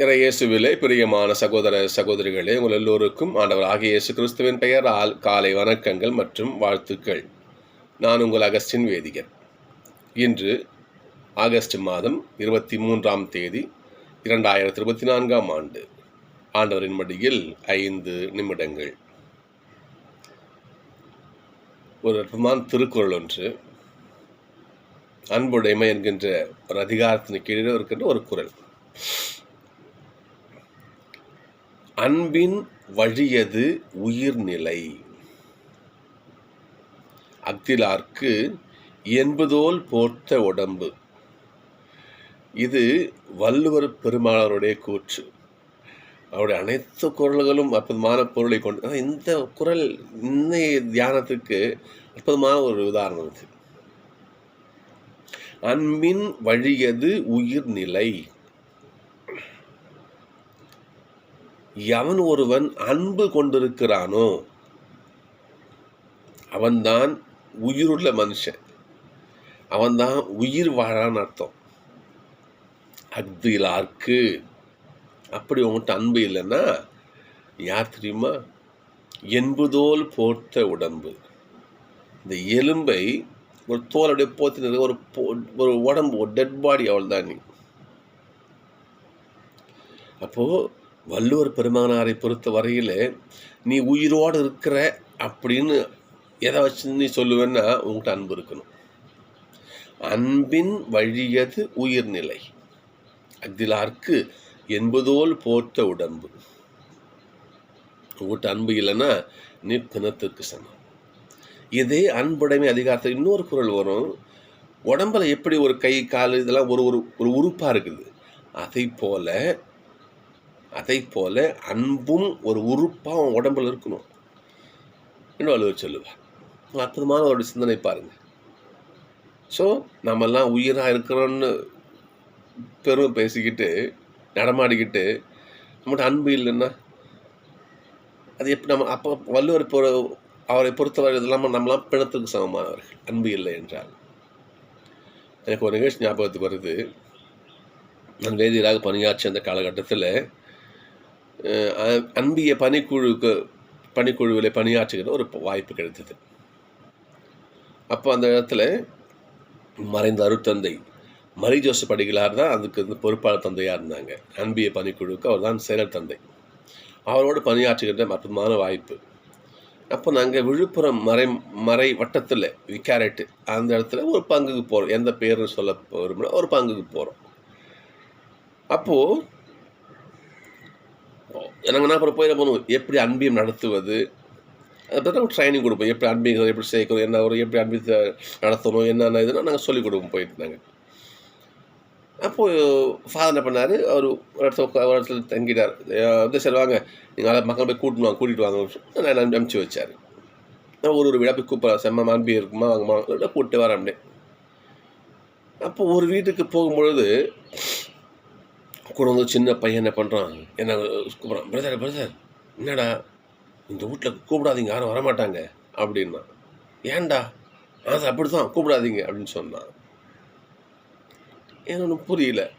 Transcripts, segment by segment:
இயேசுவிலே பிரியமான சகோதர சகோதரிகளே உங்கள் எல்லோருக்கும் ஆண்டவர் ஆகிய இயேசு கிறிஸ்துவின் பெயரால் காலை வணக்கங்கள் மற்றும் வாழ்த்துக்கள். நான் உங்கள் அகஸ்டின் வேதிகர் இன்று ஆகஸ்ட் மாதம் இருபத்தி மூன்றாம் தேதி இரண்டாயிரத்தி இருபத்தி நான்காம் ஆண்டு. ஆண்டவரின் மடியில் ஐந்து நிமிடங்கள். ஒரு அற்புதமான திருக்குறள் ஒன்று. அன்புடைமை என்கின்ற ஒரு அதிகாரத்தின் கீழே இருக்கின்ற ஒரு குறள் அன்பின் வழியது உயிர்நிலை. அக்திலார்க்கு என்பதோல் போர்த்த உடம்பு. இது வள்ளுவர் பெருமாளருடைய கூற்று. அவருடைய அனைத்து குரல்களும் அற்புதமான பொருளை கொண்டு இந்த குரல் இன்னைய தியானத்துக்கு அற்புதமான ஒரு உதாரணம் இது. அன்பின் வழியது உயிர்நிலை. எவன் ஒருவன் அன்பு கொண்டிருக்கிறானோ அவன்தான் உயிருள்ள மனுஷன். அவன்தான் உயிர் வாழான்னு அர்த்தம். அக்திலார்க்கு அப்படி உங்கள்கிட்ட அன்பு இல்லைன்னா யார் தெரியுமா? என்பதோல் போர்த்த உடம்பு. இந்த எலும்பை ஒரு தோலோடைய போத்தினது ஒரு ஒரு உடம்பு ஒரு டெட் பாடி அவள் தான் நீ. அப்போது வள்ளுவர் பெருமானாரை பொறுத்த வரையில் நீ உயிரோடு இருக்கிற அப்படின்னு எதை வச்சு நீ சொல்லுவேன்னா உங்கள்கிட்ட அன்பு இருக்கணும். அன்பின் வழியது உயிர்நிலை. அக்திலார்க்கு என்பதோல் போர்த்த உடம்பு. உங்கள்கிட்ட அன்பு இல்லைன்னா நீ பிணத்திற்கு சமம். இதே அன்புடைமை அதிகாரத்தில் இன்னொரு குரல் வரும். உடம்புல எப்படி ஒரு கை கால் இதெல்லாம் ஒரு ஒரு ஒரு உறுப்பாக இருக்குது. அதை போல அதை போல அன்பும் ஒரு உறுப்பாக அவன் உடம்புல இருக்கணும். என்று வள்ளுவர் சொல்லுவார் அற்புதமான ஒரு சிந்தனை பாருங்கள் ஸோ நம்மெல்லாம் உயிராக இருக்கிறோன்னு பெரும் பேசிக்கிட்டு நடமாடிக்கிட்டு நம்மகிட்ட அன்பு இல்லைன்னா அது எப்படி நம்ம அப்போ வள்ளுவர் பொறு அவரை பொறுத்தவரை இதெல்லாம் நம்மளாம் பிணத்துக்கு சமமானவர்கள். அன்பு இல்லை என்றால். எனக்கு ஒரு நிகழ்ச்சி ஞாபகத்துக்கு வருது. நான் வேதியராக பணியாற்றிய அந்த காலகட்டத்தில் அன்பிய பணிக்குழுக்கு பணிக்குழுவில் பணியாற்றுகிற ஒரு வாய்ப்பு கிடைத்தது. அப்போ அந்த இடத்துல மறைந்த அருத்தந்தை மரி ஜோசப் அடிகளார் தான் அதுக்கு வந்து பொறுப்பாளர் தந்தையாக இருந்தாங்க. அன்பிய பணிக்குழுவுக்கு அவர் தான் செயலர் தந்தை. அவரோடு பணியாற்றுகின்ற அற்புதமான வாய்ப்பு. அப்போ நாங்கள் விழுப்புரம் மறை மறை வட்டத்தில் விக்காரேட்டு அந்த இடத்துல ஒரு பங்குக்கு போகிறோம் எந்த பேர் சொல்ல விரும்பினா ஒரு பங்குக்கு போகிறோம் அப்போது எனக்கு என்ன அப்புறம் போய் என்ன பண்ணுவோம் எப்படி அன்பியம் நடத்துவது? அதை பற்றி நாங்கள் ட்ரைனிங் கொடுப்போம். எப்படி அன்பியம் எப்படி சேர்க்கணும்? என்ன வரும் எப்படி அன்பியத்தை நடத்தணும்? என்னென்ன இதுன்னா நாங்கள் சொல்லிக் கொடுப்போம் போயிட்டு நாங்கள் அப்போது ஃபாதர் என்ன பண்ணார்? அவர் ஒரு இடத்துல உட்கா ஒரு இடத்துல தங்கிட்டார். வந்து சரி வாங்க. நீங்கள் அதை மக்கள் போய் கூட்டிட்டு வாங்க. கூட்டிகிட்டு வாங்க நான் அனுப்பிச்சு வச்சார். நான் ஒரு ஒரு விழா போய் கூப்பிட்ற செம்ம அன்பி இருக்குமா? வாங்கம்மா. கூப்பிட்டு வரேன் அப்படியே. அப்போ ஒரு வீட்டுக்கு போகும்பொழுது கூட வந்து சின்ன பையன் என்ன பண்ணுறான் என்ன கூப்பிட்றான் பிரதர் பிரதர் என்னடா? இந்த வீட்டில் கூப்பிடாதீங்க யாரும் வரமாட்டாங்க. அப்படின்னா ஏன்டா? அது அப்படி தான் கூப்பிடாதீங்க. அப்படின்னு சொன்னான். ஏன் ஒன்றும் புரியல.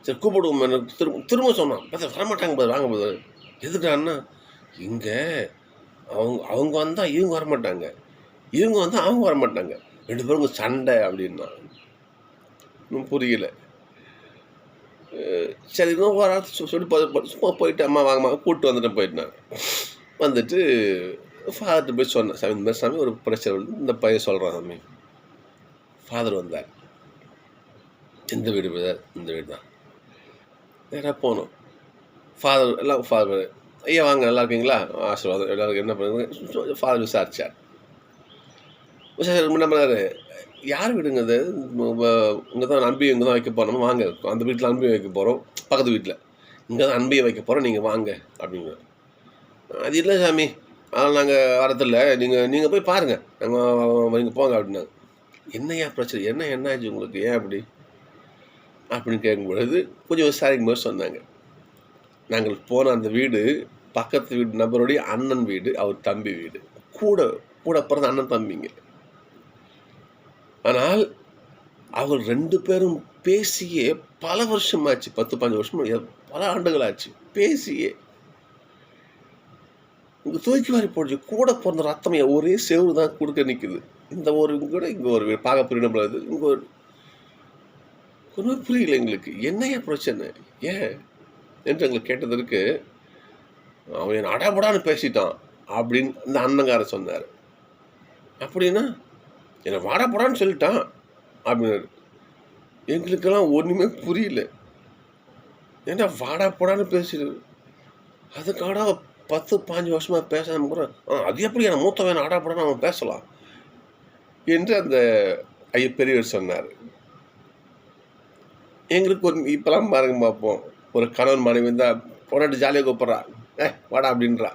சரி கூப்பிடுவோம் எனக்கு திரும்ப திரும்ப சொன்னான். பிரதர் வரமாட்டாங்க பிரதர் வாங்க பிரதர் எதுக்கான்னா இங்கே அவங்க அவங்க வந்தால் இவங்க வரமாட்டாங்க. இவங்க வந்தால் அவங்க வரமாட்டாங்க. ரெண்டு பேரும் சண்டை அப்படின்னா இன்னும் புரியல. சரி இன்னும் ஒரு ஆள் சொல்லி சும்மா போயிட்டு அம்மா வாங்கம்மா கூப்பிட்டு வந்துட்டு போயிட்டேன் வந்துட்டு ஃபாதர்கிட்ட போய் சொன்னேன் சாமி இந்த மாதிரி சாமி ஒரு பிரச்சனை வந்து இந்த பையன் சொல்கிறான் சாமி. ஃபாதர் வந்தார். இந்த வீடு பிரதர் இந்த வீடு தான். நேராக போனோம். ஃபாதர் எல்லாம் ஃபாதர் ஐயா வாங்க நல்லா இருக்கீங்களா? ஆசீர்வாதம். எல்லாருக்கும் என்ன பண்ணுங்க ஃபாதர் விசாரிச்சார். விசாரிச்சு என்ன பண்ணாரு? யார் வீடுங்க அது? இங்கே தான் அன்பையும் இங்கே தான் வைக்க போகிறோம் வாங்க. அந்த வீட்டில் அன்பியை வைக்க போகிறோம் பக்கத்து வீட்டில் இங்கே தான் அன்பியை வைக்க போகிறோம் நீங்கள் வாங்க அப்படிங்க. அது இல்லை சாமி. அதனால் நாங்கள் வரதில்ல. நீங்கள் நீங்கள் போய் பாருங்கள் நாங்கள் நீங்கள் போங்க அப்படின்னாங்க. என்னையா பிரச்சனை? என்ன என்ன ஆச்சு உங்களுக்கு? ஏன் அப்படி? அப்படின்னு கேட்கும் பொழுது கொஞ்சம் விசாரிக்கும் போது சொன்னாங்க. நாங்கள் போன அந்த வீடு பக்கத்து வீடு நபருடைய அண்ணன் வீடு அவர் தம்பி வீடு. கூட கூட பிறந்த அண்ணன் தம்பிங்க. ஆனால் அவர் ரெண்டு பேரும் பேசியே பல வருஷமாச்சு பத்து பதினஞ்சு வருஷம் பல ஆண்டுகள் ஆச்சு பேசியே. இங்கே தூக்கி வாரி போடுச்சு கூட பிறந்த ரத்தம் ஒரே செவ்வறு தான் கொடுக்க நிற்குது இந்த ஒரு கூட இங்கே ஒரு பார்க்க புரியணும் இங்கே ஒரு ஒன்றும் புரியல எங்களுக்கு. என்னையா பிரச்சனை? ஏன்? என்று எங்களுக்கு கேட்டதற்கு அவன் என் அடாபடான்னு பேசிட்டான் அப்படின்னு அந்த அண்ணங்காரர் சொன்னார். அப்படின்னா என்னை வாடப்படான்னு சொல்லிட்டான் அப்படின்னாரு. எங்களுக்கெல்லாம் ஒன்றுமே புரியல. ஏன்டா வாடா போடான்னு பேசிடு அதுக்காடா பத்து பாஞ்சு வருஷமாக பேசாம கூட "ஆ, அது எப்படி எனக்கு மூத்த வேணும் ஆடா போடான்னு அவன் பேசலாம்? என்று அந்த ஐய பெரியவர் சொன்னார். எங்களுக்கு ஒரு இப்போலாம் பாருங்க பார்ப்போம். ஒரு கணவன் மனைவி இருந்தால் பொண்ணாட்டு ஜாலியாக கூப்பிட்றா. ஏ வாடா அப்படின்றா.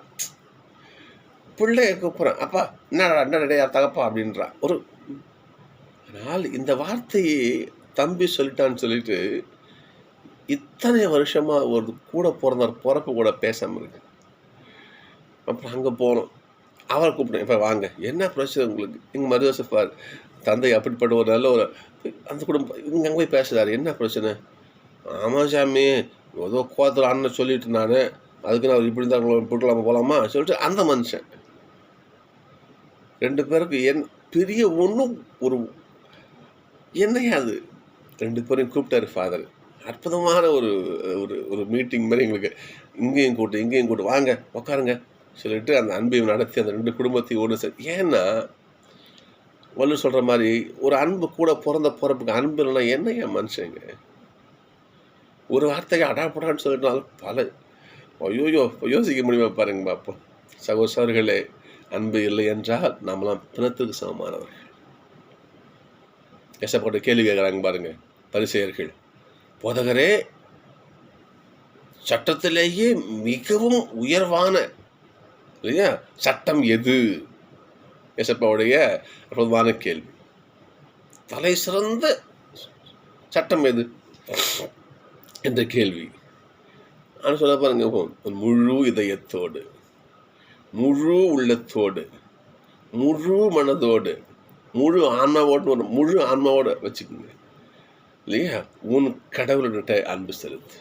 பிள்ளைய கூப்பிட்றான் அப்பா என்னடா என்னடா யார் தகப்பா அப்படின்றா. ஒரு ஆனால் இந்த வார்த்தையை தம்பி சொல்லிட்டான்னு சொல்லிட்டு இத்தனை வருஷமாக ஒரு கூட பிறந்தவர் பிறப்பு கூட பேசாமல் இருக்கு. அப்புறம் அங்கே போனோம். அவரை கூப்பிட்டேன் இப்போ வாங்க. என்ன பிரச்சனை உங்களுக்கு? எங்கள் மருதசப்பார் தந்தை அப்படிப்பட்ட ஒரு நல்ல ஒரு அந்த குடும்பம் இங்கே அங்கே போய் பேசுகிறாரு என்ன பிரச்சனை? ஆமாம் சாமி. ஏதோ கோத்தில் அண்ணன் சொல்லிட்டு நான் அதுக்கு நான் இப்படி தான் போட்டுலாமா போகலாமா சொல்லிட்டு அந்த மனுஷன். ரெண்டு பேருக்கு என் பெரிய ஒன்றும் ஒரு என்னையா அது? ரெண்டு பேரையும் கூப்பிட்டாரு ஃபாதர் அற்புதமான ஒரு ஒரு ஒரு மீட்டிங் மாதிரி எங்களுக்கு. இங்கேயும் கூட்டு இங்கேயும் கூட்டு வாங்க உட்காருங்க சொல்லிட்டு அந்த அன்பையும் நடத்தி அந்த ரெண்டு குடும்பத்தையும் ஒன்று சரி ஏன்னா வள்ளு சொல்கிற மாதிரி ஒரு அன்பு கூட பிறந்த பிறப்புக்கு அன்பு இல்லைன்னா என்ன ஏன் மனுஷங்க? ஒரு வார்த்தைக்கு அடாப்படான்னு சொல்லிட்டாலும் பல. ஐயோயோ யோசிக்க முடியுமா பாருங்க பார்ப்போம் சகோசர்களே அன்பு இல்லை என்றால் நம்மளாம் பிணத்துக்கு சமமானவர்கள். எசப்பட்ட கேள்வி கேட்குறாங்க பாருங்க பரிசெயர்கள். போதகரே சட்டத்திலேயே மிகவும் உயர்வான இல்லையா? சட்டம் எது? எசப்பாவுடைய அற்புதமான கேள்வி. தலை சிறந்த சட்டம் எது? என்ற கேள்வி. ஆனால் சொல்ல பாருங்க முழு இதயத்தோடு முழு உள்ளத்தோடு முழு மனதோடு முழு ஆன்மாவோடு ஒரு முழு ஆன்மாவோடு வச்சுக்கோங்க. இல்லையா? உன் கடவுள்கிட்ட அன்பு செலுத்து.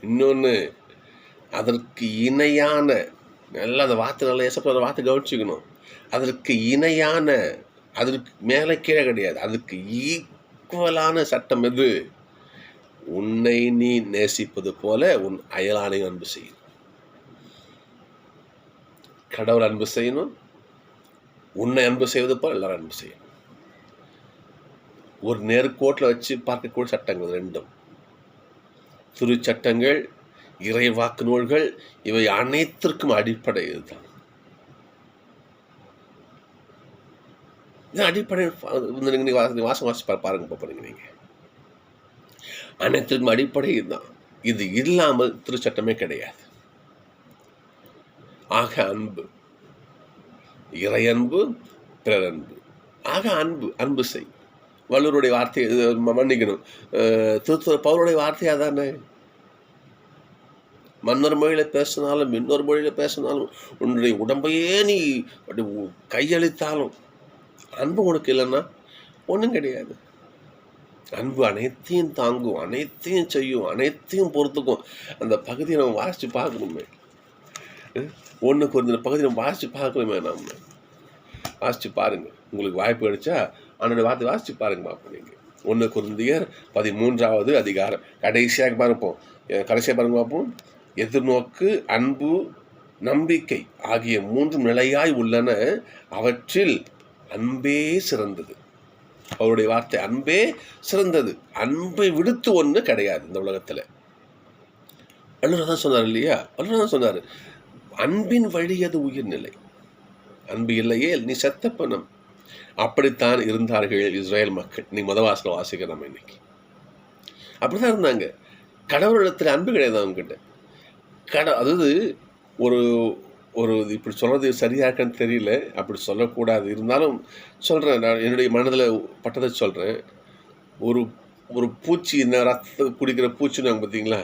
இன்னொன்று அதற்கு இணையான நல்லா அந்த வார்த்தை நல்லா ஏசப்படுற வார்த்தை கவனிச்சுக்கணும். அதற்கு இணையான அதற்கு மேலே கீழே கிடையாது. அதுக்கு ஈக்குவலான சட்டம் எது? உன்னை நீ நேசிப்பது போல உன் அயலானை அன்பு செய்யும். கடவுள் அன்பு செய்யணும் உன்னை அன்பு செய்வது போல் எல்லாரும் அன்பு செய்யணும். ஒரு நேர்கோட்டில் வச்சு பார்க்கக்கூடிய சட்டங்கள் ரெண்டும். திருச்சட்டங்கள் இறைவாக்கு நூல்கள் இவை அனைத்திற்கும் அடிப்படை இதுதான் அடிப்படை வாசம் வாசி பாருங்க போறீங்க நீங்க. அனைத்திற்கும் அடிப்படை இதுதான் இது இல்லாமல் திருச்சட்டமே கிடையாது. ஆக அன்பு இறையன்பு பிறரன்பு. அன்பு ஆக அன்பு அன்பு செய். வள்ளுவருடைய வார்த்தை மன்னிக்கணும். அஹ் திருத்துவ பவுருடைய வார்த்தையாக தானே? மன்னர் மொழியில் பேசினாலும் இன்னொரு மொழியில் பேசினாலும் உன்னுடைய உடம்பையே நீ அப்படி கையளித்தாலும் அன்பு உனக்கு இல்லைன்னா ஒன்றும் கிடையாது. அன்பு அனைத்தையும் தாங்கும் அனைத்தையும் செய்யும் அனைத்தையும் பொறுத்துக்கும். அந்த பகுதியை நம்ம வாசித்து பார்க்கணுமே. ஒன்று ஒரு பகுதியை நம்ம வாசித்து பார்க்கணுமே நம்ம. வாசித்து பாருங்க. உங்களுக்கு வாய்ப்பு கிடைச்சா அவனுடைய வார்த்தை வாசித்து பாருங்க பார்ப்போம் நீங்கள் ஒன்று குருந்தியர் பதிமூன்றாவது அதிகாரம். கடைசியாக பார்ப்போம். கடைசியாக பாருங்க பார்ப்போம். எதிர்நோக்கு அன்பு நம்பிக்கை ஆகிய மூன்று நிலையாய் உள்ளன. அவற்றில் அன்பே சிறந்தது. அவருடைய வார்த்தை அன்பே சிறந்தது. அன்பை விடுத்து ஒன்று கிடையாது இந்த உலகத்தில். வள்ளுவர் தான் சொன்னார் இல்லையா? வள்ளுவர் தான் சொன்னார். அன்பின் வழி அது உயிர்நிலை. அன்பு இல்லையே நீ செத்த பணம். அப்படித்தான் இருந்தார்கள் இஸ்ரேல் மக்கள். நீ முத வாசிக்க நம்ம இன்னைக்கு. அப்படிதான் இருந்தாங்க. கடவுளிடத்தில் அன்பு கிடையாது அவங்ககிட்ட. கட அதாவது ஒரு ஒரு இப்படி சொல்கிறது சரியாக இருக்கான்னு தெரியல. அப்படி சொல்லக்கூடாது. இருந்தாலும் சொல்கிறேன் நான் என்னுடைய மனதில் பட்டதை சொல்கிறேன் ஒரு ஒரு பூச்சி இந்த ரத்த குடிக்கிற பூச்சின்னு பார்த்தீங்களா?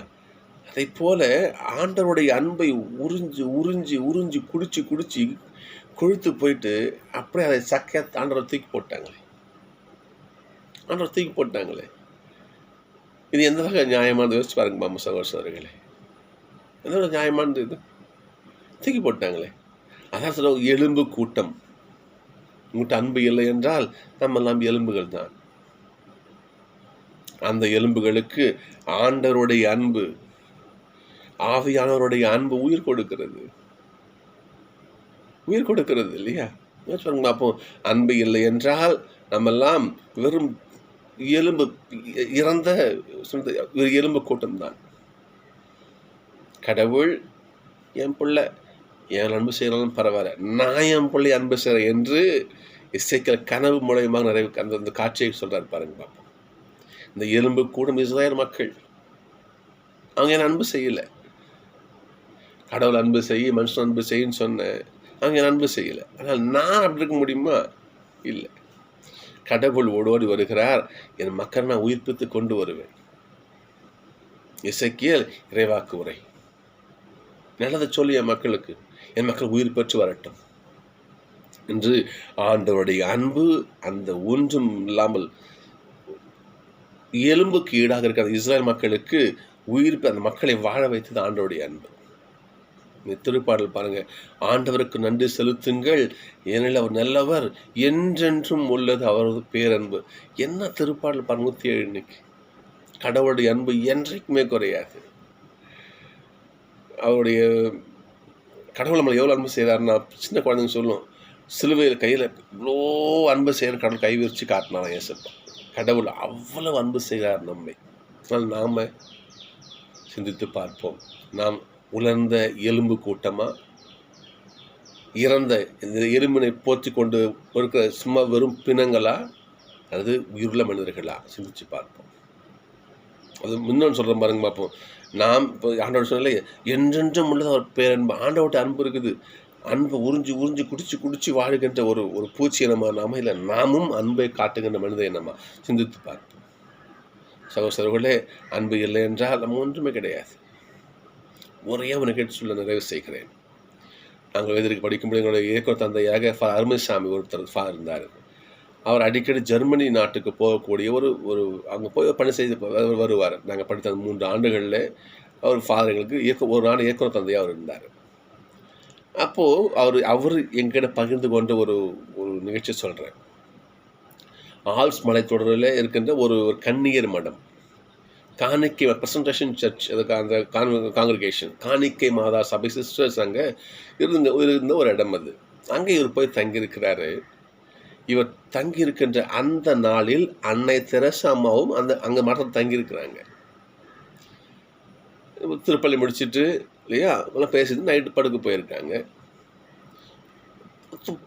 அதை போல் ஆண்டவருடைய அன்பை உறிஞ்சி உறிஞ்சி உறிஞ்சி குடிச்சு குடிச்சு கொழுத்து போயிட்டு அப்படியே அதை சக்கையா ஆண்டவர் தூக்கி போட்டாங்களே. ஆண்டவர் தூக்கி போட்டாங்களே. இது எந்த வகை நியாயமானது? யோசிச்சு பாருங்க மாமா சகோசரர்களே எந்த எந்த நியாயமானது இது? தூக்கி போட்டாங்களே. அதான் சொல்ல எலும்பு கூட்டம். உங்கள்கிட்ட அன்பு இல்லை என்றால் நம்ம எல்லாம் எலும்புகள் தான். அந்த எலும்புகளுக்கு ஆண்டவருடைய அன்பு ஆவியானவருடைய அன்பு உயிர் கொடுக்கிறது. உயிர் கொடுக்கிறது இல்லையா? சொல்லுங்க அப்போ அன்பு இல்லை என்றால் நம்மெல்லாம் வெறும் எலும்பு இறந்த ஒரு எலும்பு கூட்டம்தான் கடவுள் என் பிள்ளை என் அன்பு செய்யறாலும் பரவாயில்ல. நான் என் பிள்ளை அன்பு செய்கிறேன் என்று இசைக்கிற கனவு மூலயமாக நிறைய அந்த அந்த காட்சியை சொல்கிறார் பாருங்க பார்ப்போம் இந்த எலும்பு கூடும் இஸ்ரேல் மக்கள். அவங்க என்ன அன்பு செய்யலை? கடவுள் அன்பு செய்ய மனுஷன் அன்பு செய்யுன்னு சொன்னேன் அங்கே என்ன அன்பு செய்யலை. ஆனால் நான் அப்படி இருக்க முடியுமா? இல்லை. கடவுள் ஓடோடி வருகிறார். என் மக்கள் நான் உயிர்ப்பித்து கொண்டு வருவேன். இசைக்கியல் இறைவாக்கு உரை. நல்லதை சொல்லி என் மக்களுக்கு. என் மக்கள் உயிர் பெற்று வரட்டும். என்று ஆண்டவருடைய அன்பு அந்த ஒன்றும் இல்லாமல் எலும்புக்கு ஈடாக இருக்கிற இஸ்ரேல் மக்களுக்கு உயிர்ப்பு அந்த மக்களை வாழ வைத்தது ஆண்டோடைய அன்பு. திருப்பாடல் பாருங்க. ஆண்டவருக்கு நன்றி செலுத்துங்கள். ஏனெனில் அவர் நல்லவர். என்றென்றும் உள்ளது அவரது பேரன்பு. என்ன திருப்பாடல் பாருங்க நூற்றி ஏழு இன்னைக்கு. கடவுளுடைய அன்பு என்றைக்குமே குறையாது. அவருடைய கடவுள் நம்மளை எவ்வளோ அன்பு செய்கிறாருன்னா சின்ன குழந்தைங்க சொல்லும் சிலுவையில் கையில் இவ்வளோ அன்பு செய்கிற கடவுள் கை விரித்து காட்டினான் ஏசப்பா கடவுள் அவ்வளவு அன்பு செய்கிறார் நம்மை. அதனால் நாம் சிந்தித்து பார்ப்போம். நாம் உலர்ந்த எலும்பு கூட்டமாக இறந்த இந்த எலும்பினை போற்றி கொண்டு இருக்கிற சும்மா வெறும் பிணங்களா? அல்லது உயிருள்ள மனிதர்களா? சிந்திச்சு பார்ப்போம். அது முன்னோன்னு சொல்கிற பாருங்க பார்ப்போம் நாம் இப்போ ஆண்டவர் சொன்னாலே என்றென்றும் உள்ளது அவர் பேரன்பு. ஆண்டவர்கிட்ட அன்பு இருக்குது. அன்பை உறிஞ்சி உறிஞ்சி குடிச்சு குடிச்சு வாழுகின்ற ஒரு ஒரு பூச்சி இனமா நாம? இல்லை நாமும் அன்பை காட்டுகின்ற மனித இனமா? சிந்தித்து பார்ப்போம். சகோசரர்களே அன்பு இல்லை என்றால் நம்ம ஒன்றுமே கிடையாது. ஒரே ஒரு நிகழ்ச்சியில் நிறைவு செய்கிறேன். நாங்கள் எதிர்க்கு படிக்கும்போது எங்களுடைய இயக்க தந்தையாக ஃபா அருமசாமி ஒருத்தர் ஃபா இருந்தார். அவர் அடிக்கடி ஜெர்மனி நாட்டுக்கு போகக்கூடிய ஒரு ஒரு அங்கே போய் பணி செய்து வருவார். நாங்கள் படித்த மூன்று ஆண்டுகளில் அவர் ஃபாதர் எங்களுக்கு இயக்க ஒரு நாள் இயக்குனர் தந்தையாக அவர் இருந்தார். அப்போது அவர் அவர் எங்கிட்ட பகிர்ந்து கொண்ட ஒரு ஒரு நிகழ்ச்சி சொல்கிறேன் ஆல்ஸ் மலைத்தொடரில் இருக்கின்ற ஒரு ஒரு கன்னியர் மடம். காணிக்கை ப்ரெசன்டேஷன் சர்ச் அதுக்கு அந்த காங்கிரிகேஷன் காணிக்கை மாதா சபை சிஸ்டர்ஸ் அங்கே இருந்த இருந்த ஒரு இடம் அது. அங்கே இவர் போய் தங்கியிருக்கிறாரு. இவர் தங்கியிருக்கின்ற அந்த நாளில் அன்னை தெரசா அம்மாவும் அந்த அங்கே மரத்தில் தங்கியிருக்கிறாங்க. திருப்பள்ளி முடிச்சுட்டு இல்லையா? அதெல்லாம் பேசிட்டு நைட்டு படுக்க போயிருக்காங்க.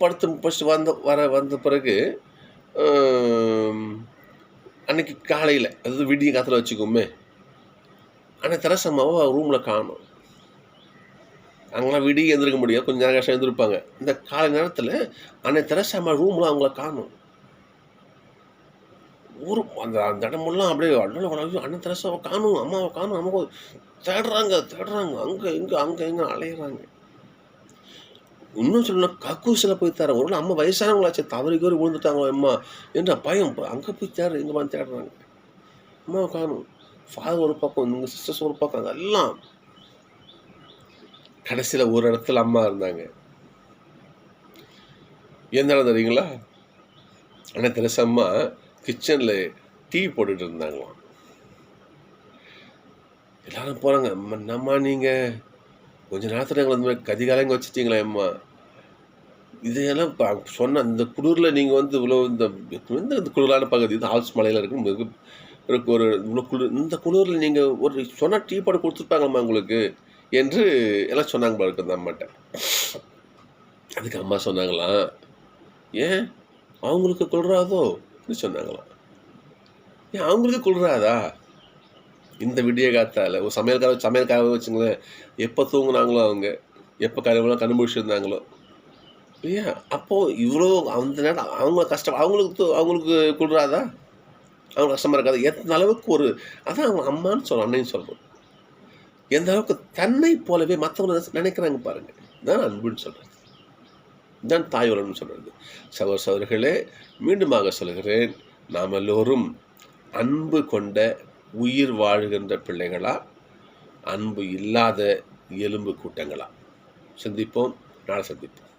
படுத்து படிச்சுட்டு வந்த வர வந்த பிறகு அன்னைக்கு காலையில் அதாவது விடிய காத்தில் வச்சுக்கோமே ஆனால் தெரசம்மாவை ரூமில் காணும். அங்கெல்லாம் விடிய எழுந்திருக்க முடியாது கொஞ்சம் நேரம் கஷ்டம் எழுந்திருப்பாங்க. இந்த காலை நேரத்தில் அன்னை தெரசம்மா ரூமில் அவங்கள காணும். ஊர் அந்த அந்த இடமெல்லாம் அப்படியே அண்ணன் அண்ணன் தெரசாவை காணும் அம்மாவை காணும் அம்மா தேடுறாங்க தேடுறாங்க அங்கே இங்கே அங்கே இங்கே அலையிறாங்க. இன்னும் சொல்லணும் கக்கூசில் போய் தரேன் ஒரு அம்மா வயசானவங்களாச்சு தவறி ஒரு விழுந்துட்டாங்களோ அம்மா? என்ற பயம்? அங்கே போய் தேடுற இங்கே வந்து தேடுறாங்க. அம்மாவை காணும் ஃபாதர் ஒரு பக்கம் உங்கள் சிஸ்டர்ஸ் ஒரு பக்கம் அதெல்லாம். கடைசியில் ஒரு இடத்துல அம்மா இருந்தாங்க. எந்த இடம் தெரியுங்களா? ஆனால் தெரசம்மா கிச்சனில் டீ போட்டுட்டு இருந்தாங்களாம். எல்லாரும் போகிறாங்க நம்ம நீங்கள் கொஞ்ச நேரத்தில் எங்களை இந்த கதிகாலங்க வச்சுட்டீங்களா அம்மா. இதையெல்லாம் சொன்ன இந்த குளிரில் நீங்கள் வந்து இவ்வளோ இந்த இந்த குளிரான பகுதி? இது ஆல்ஸ் மலையில் இருக்கும் மிக இருக்கு ஒரு இவ்வளோ குளிர் இந்த குளிரில் நீங்கள் ஒரு சொன்னால் டீ போட்டு கொடுத்துருப்பாங்கம்மா உங்களுக்கு? என்று எல்லாம் சொன்னாங்க பாருக்கு அந்த அம்மாட்ட அதுக்கு அம்மா சொன்னாங்களாம் ஏன்? அவங்களுக்கு குளிராதோ? சொன்னாங்களாம். ஏன் அவங்களுக்கு குளிராதா? இந்த விடிய காத்தால். ஒரு சமையல்கார சமையல்கார வச்சுங்களேன். எப்போ தூங்குனாங்களோ அவங்க? எப்போ கருவெல்லாம் கண்டுபிடிச்சிருந்தாங்களோ? இல்லையா? அப்போது இவ்வளோ அந்த நேரம் அவங்க கஷ்டம் அவங்களுக்கு அவங்களுக்கு கொடுறாதா அவங்க கஷ்டமாக இருக்காது? எந்த அளவுக்கு ஒரு அதான் அவங்க அம்மான்னு சொல்கிறோம் அன்னையும் சொல்கிறோம் எந்த அளவுக்கு தன்னை போலவே மற்றவங்க நினைக்கிறாங்க பாருங்கள் தான் அன்புன்னு சொல்கிறது தான் தாய் சொல்கிறது சகோதர சகோதரிகளே மீண்டுமாக சொல்கிறேன். நாம் எல்லோரும் அன்பு கொண்ட உயிர் வாழ்கின்ற பிள்ளைகளா அன்பு இல்லாத எலும்பு கூட்டங்களா சந்திப்போம். நாளை சந்திப்போம்.